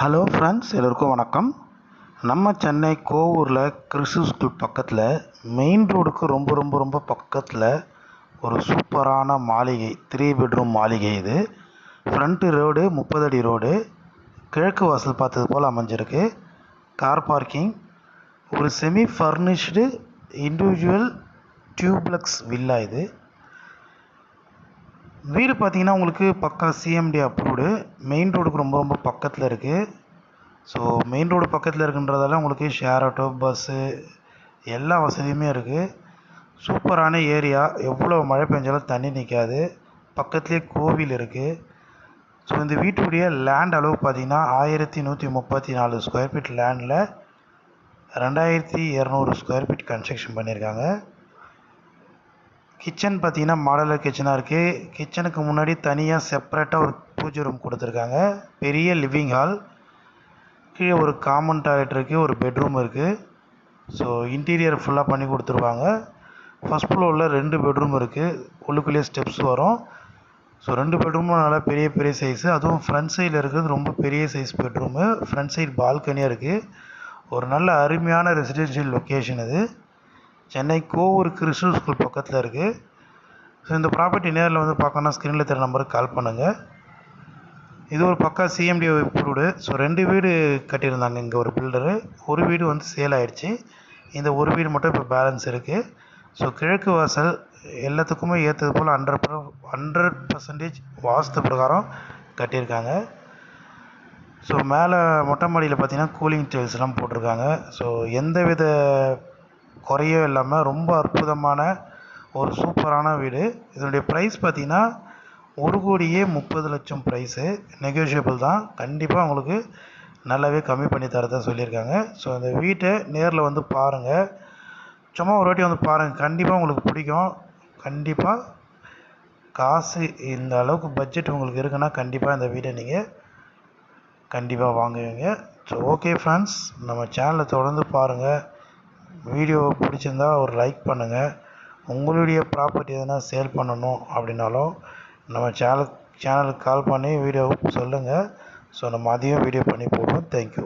Hello friends எல்லோருக்கும் வணக்கம். நம்ம சென்னை கோவூரில் கிறிஸ்து ஸ்கூல் பக்கத்தில் மெயின் ரோடுக்கு ரொம்ப ரொம்ப ரொம்ப பக்கத்தில் ஒரு சூப்பரான மாளிகை த்ரீ பெட்ரூம் மாளிகை இது. ஃப்ரண்ட்டு ரோடு முப்பது அடி ரோடு கிழக்கு வாசல் பார்த்தது போல் அமைஞ்சிருக்கு. கார் பார்க்கிங் ஒரு semi furnished individual duplex villa இது. வீடு பார்த்தீங்கன்னா உங்களுக்கு பக்கா சிஎம்டி அப்ரூவ்டு மெயின் ரோடுக்கு ரொம்ப ரொம்ப பக்கத்தில் இருக்குது ஸோ மெயின் ரோடு பக்கத்தில் இருக்குன்றதால உங்களுக்கு ஷேர் ஆட்டோ பஸ்ஸு எல்லா வசதியுமே இருக்குது சூப்பரான ஏரியா எவ்வளோ மழை பெஞ்சாலும் தண்ணி நிற்காது பக்கத்துலேயே கோவில் இருக்குது ஸோ இந்த வீட்டுடைய லேண்ட் அளவு பார்த்தீங்கன்னா ஆயிரத்தி நூற்றி முப்பத்தி நாலு ஸ்கொயர் ஃபீட் லேண்டில் ரெண்டாயிரத்தி இரநூறு ஸ்கொயர் ஃபீட் கன்ஸ்ட்ரக்ஷன் பண்ணியிருக்காங்க. கிச்சன் பார்த்தீங்கன்னா மாடலர் கிச்சனாக இருக்குது கிச்சனுக்கு முன்னாடி தனியாக செப்பரேட்டாக ஒரு பூஜை ரூம் கொடுத்துருக்காங்க. பெரிய லிவிங் ஹால் கீழே ஒரு காமன் டாய்லெட் இருக்குது ஒரு பெட்ரூம் இருக்குது ஸோ இன்டீரியர் ஃபுல்லாக பண்ணி கொடுத்துருவாங்க. ஃபஸ்ட் ஃப்ளோரில் ரெண்டு பெட்ரூம் இருக்குது உள்ளுக்குள்ளேயே ஸ்டெப்ஸ் வரும். ஸோ ரெண்டு பெட்ரூமும் நல்லா பெரிய பெரிய சைஸு அதுவும் ஃப்ரண்ட் சைடில் இருக்கிறது ரொம்ப பெரிய சைஸ் பெட்ரூமு ஃப்ரண்ட் சைடு பால்கனியாக இருக்குது ஒரு நல்ல அருமையான ரெசிடென்ஷியல் லொக்கேஷன் இது சென்னை கோவூர் கிறிஸ்து ஸ்கூல் பக்கத்தில் இருக்குது ஸோ இந்த ப்ராப்பர்ட்டி நேரில் வந்து பார்க்கணுன்னா ஸ்க்ரீனில் தெரிய நம்பருக்கு கால் பண்ணுங்கள் இது ஒரு பக்கா சிஎம்டி அப்ரூவ்டு ஸோ ரெண்டு வீடு கட்டியிருந்தாங்க இங்கே ஒரு பில்டரு ஒரு வீடு வந்து சேல் ஆகிடுச்சு இந்த ஒரு வீடு மட்டும் இப்போ பேலன்ஸ் இருக்குது ஸோ கிழக்கு வாசல் எல்லாத்துக்குமே ஏற்றது போல் ஹண்ட்ரட் ஹண்ட்ரட் பர்சன்டேஜ் வாஸ்து பிரகாரம் கட்டியிருக்காங்க. ஸோ மேலே மொட்டை மாடியில் பார்த்தீங்கன்னா கூலிங் டைல்ஸ்லாம் போட்டிருக்காங்க. ஸோ எந்த வித குறையோ இல்லாமல் ரொம்ப அற்புதமான ஒரு சூப்பரான வீடு. இதனுடைய ப்ரைஸ் பார்த்திங்கன்னா ஒரு கோடியே முப்பது லட்சம் ப்ரைஸு நெகோஷியபிள் தான். கண்டிப்பாக உங்களுக்கு நல்லாவே கம்மி பண்ணி தரதா சொல்லியிருக்காங்க. ஸோ அந்த வீட்டை நேரில் வந்து பாருங்கள் சும்மா ஒரு வாட்டி வந்து பாருங்கள் கண்டிப்பாக உங்களுக்கு பிடிக்கும். கண்டிப்பாக காசு இந்த அளவுக்கு பட்ஜெட் உங்களுக்கு இருக்குன்னா கண்டிப்பாக இந்த வீட்டை நீங்கள் கண்டிப்பாக வாங்குவீங்க. ஸோ ஓகே ஃப்ரெண்ட்ஸ் நம்ம சேனலை தொடர்ந்து பாருங்கள் வீடியோ பிடிச்சிருந்தா ஒரு லைக் பண்ணுங்கள் உங்களுடைய ப்ராப்பர்ட்டி எதனா சேல் பண்ணணும் அப்படின்னாலும் நம்ம சேனல் சேனலுக்கு கால் பண்ணி வீடியோ சொல்லுங்கள் ஸோ நம்ம அதையும் வீடியோ பண்ணி போடுவோம். தேங்க்யூ